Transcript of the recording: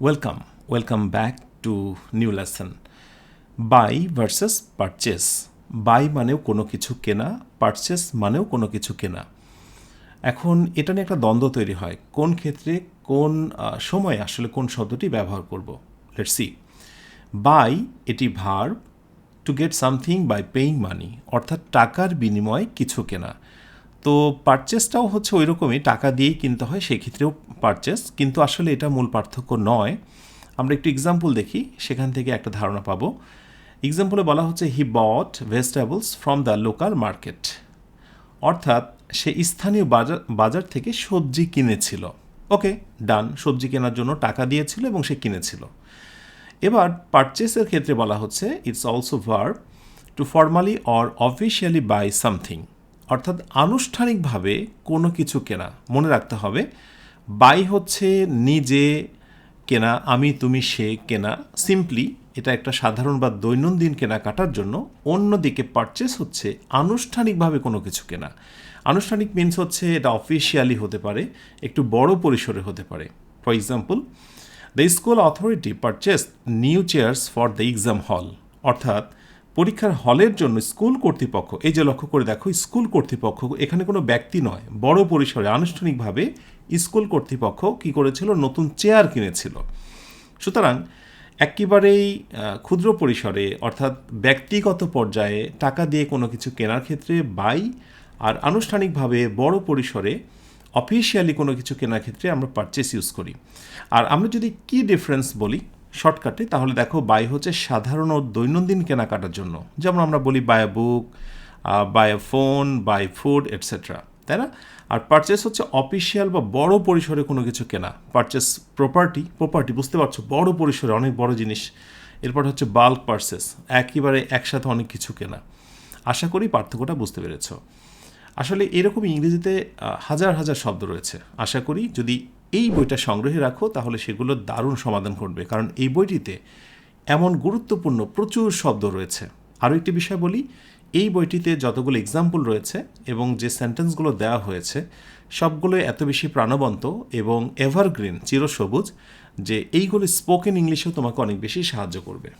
Welcome welcome back to new lesson buy versus purchase buy মানেও কোনো কিছু কেনা পারচেস মানেও কোনো কিছু কেনা। এখন এটা নিয়ে একটা দ্বন্দ্ব তৈরি হয়। কোন ক্ষেত্রে কোন সময় আসলে কোন শব্দটি ব্যবহার করব? লেটস সি বাই এটি verb to get something by paying money অর্থাৎ টাকার বিনিময়ে কিছু কেনা। তো পারচেসটাও হচ্ছে ওই রকমই টাকা দিয়েই কিনতে হয় সেই ক্ষেত্রেও পারচেস কিন্তু আসলে এটা মূল পার্থক্য নয়। আমরা একটু এক্সাম্পল দেখি, সেখান থেকে একটা ধারণা পাবো। এক্সাম্পলে বলা হচ্ছে he bought vegetables from the local market অর্থাৎ সে স্থানীয় বাজার বাজার থেকে সবজি কিনেছিল। ওকে, ডান, সবজি কেনার জন্য টাকা দিয়েছিল এবং সে কিনেছিল। এবার পারচেসের ক্ষেত্রে বলা হচ্ছে it's also verb to formally or officially buy something অর্থাৎ আনুষ্ঠানিকভাবে কোনো কিছু কেনা, মনে রাখতে হবে, বাই হচ্ছে নিজে কেনা, আমি, তুমি, সে কেনা। সিম্পলি এটা একটা সাধারণ বা দৈনন্দিন কেনাকাটার জন্য অন্যদিকে পারচেস হচ্ছে আনুষ্ঠানিকভাবে কোনো কিছু কেনা। আনুষ্ঠানিক মিনস হচ্ছে এটা অফিসিয়ালি হতে পারে, একটু বড় পরিসরে হতে পারে। For example the school authority purchase new chairs for the exam hall অর্থাৎ পরীক্ষার হলের জন্য স্কুল কর্তৃপক্ষ, এই যে লক্ষ্য করে দেখো, স্কুল কর্তৃপক্ষ, এখানে কোনো ব্যক্তি নয়, বড় পরিসরে আনুষ্ঠানিকভাবে স্কুল কর্তৃপক্ষ কি করেছিল? নতুন চেয়ার কিনেছিল। সুতরাং একেবারেই ক্ষুদ্র পরিসরে, অর্থাৎ ব্যক্তিগত পর্যায়ে টাকা দিয়ে কোনো কিছু কেনার ক্ষেত্রে বাই, আর আনুষ্ঠানিকভাবে বড় পরিসরে অফিসিয়ালি কোনো কিছু কেনার ক্ষেত্রে আমরা পারচেস ইউজ করি। আর আমরা যদি কি ডিফারেন্স বলি শর্টকাটে তাহলে দেখো বাই হচ্ছে সাধারণ দৈনন্দিন কেনাকাটার জন্য। যেমন আমরা বলি buy book buy phone buy food etcetera তাই না? আর পারচেস হচ্ছে অফিসিয়াল বা বড় পরিসরে কোনো কিছু কেনা। পারচেস প্রপার্টি প্রপার্টি বুঝতে পারছ, বড় পরিসরে অনেক বড় জিনিস। এরপর হচ্ছে বাল্ক পারচেস একেবারে একসাথে অনেক কিছু কেনা। আশা করি পার্থক্যটা বুঝতে পেরেছ। আসলে এরকম ইংরেজিতে হাজার হাজার শব্দ রয়েছে। আশা করি যদি এই বইটা সংগ্রহে রাখো, তাহলে সেগুলো দারুণ সমাধান করবে কারণ এই বইটিতে এমন গুরুত্বপূর্ণ প্রচুর শব্দ রয়েছে। আরও একটি বিষয় বলি, এই বইটিতে যতগুলো এক্সাম্পল রয়েছে এবং যে সেন্টেন্সগুলো দেওয়া হয়েছে, সবগুলো এত বেশি প্রাণবন্ত এবং এভারগ্রিন চিরসবুজ, যে এইগুলো স্পোকেন ইংলিশেও তোমাকে অনেক বেশি সাহায্য করবে।